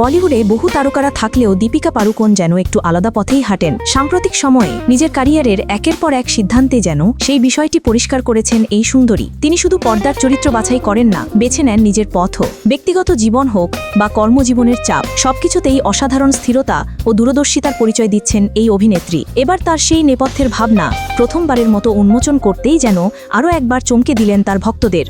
বলিউডে বহু তারকারা থাকলেও দীপিকা পাড়ুকোন যেন একটু আলাদা পথেই হাঁটেন। সাম্প্রতিক সময়ে নিজের ক্যারিয়ারের একের পর এক সিদ্ধান্তে যেন সেই বিষয়টি পরিষ্কার করেছেন এই সুন্দরী। তিনি শুধু পর্দার চরিত্র বাছাই করেন না, বেছে নেন নিজের পথও। ব্যক্তিগত জীবন হোক বা কর্মজীবনের চাপ, সবকিছুতেই অসাধারণ স্থিরতা ও দূরদর্শিতার পরিচয় দিচ্ছেন এই অভিনেত্রী। এবার তার সেই নেপথ্যের ভাবনা প্রথমবারের মতো উন্মোচন করতেই যেন আরও একবার চমকে দিলেন তার ভক্তদের।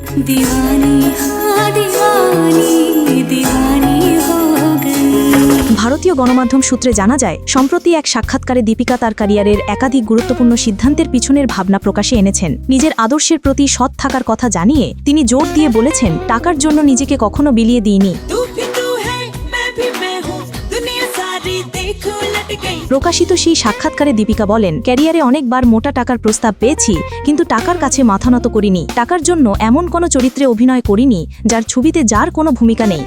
ভারতীয় গণমাধ্যম সূত্রে জানা যায়, সম্প্রতি এক সাক্ষাৎকারে দীপিকা তার ক্যারিয়ারের একাধিক গুরুত্বপূর্ণ সিদ্ধান্তের পিছনের ভাবনা প্রকাশে এনেছেন। নিজের আদর্শের প্রতি সৎ থাকার কথা জানিয়ে তিনি জোর দিয়ে বলেছেন, টাকার জন্য নিজেকে কখনো বিলিয়ে দিইনি। প্রকাশিত সেই সাক্ষাৎকারে দীপিকা বলেন, ক্যারিয়ারে অনেকবার মোটা টাকার প্রস্তাব পেয়েছি, কিন্তু টাকার কাছে মাথা নত করিনি। টাকার জন্য এমন কোনো চরিত্রে অভিনয় করিনি, যার ছবিতে যার কোনো ভূমিকা নেই।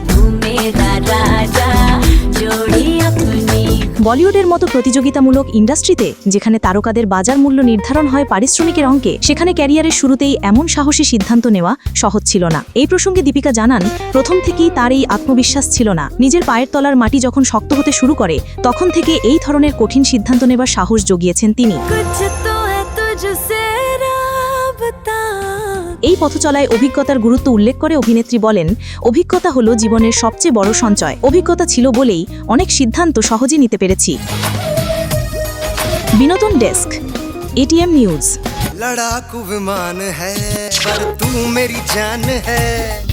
বলিউডের মতো প্রতিযোগিতামূলক ইন্ডাস্ট্রিতে, যেখানে তারকাদের বাজার মূল্য নির্ধারণ হয় পারিশ্রমিকের অঙ্কে, সেখানে ক্যারিয়ারের শুরুতেই এমন সাহসী সিদ্ধান্ত নেওয়া সহজ ছিল না। এই প্রসঙ্গে দীপিকা জানান, প্রথম থেকেই তার এই আত্মবিশ্বাস ছিল না। নিজের পায়ের তলার মাটি যখন শক্ত হতে শুরু করে, তখন থেকে এই ধরনের কঠিন সিদ্ধান্ত নেবার সাহস জগিয়েছেন তিনি। এই পথচলায় অভিজ্ঞতার গুরুত্ব উল্লেখ করে অভিনেত্রী বলেন অভিজ্ঞতা হলো জীবনের সবচেয়ে বড় সঞ্চয় অভিজ্ঞতা ছিল বলেই অনেক সিদ্ধান্ত সহজে নিতে পেরেছি বিনোদন ডেস্ক এটিএম নিউজ लड़ाकू विमान है पर तू मेरी जान है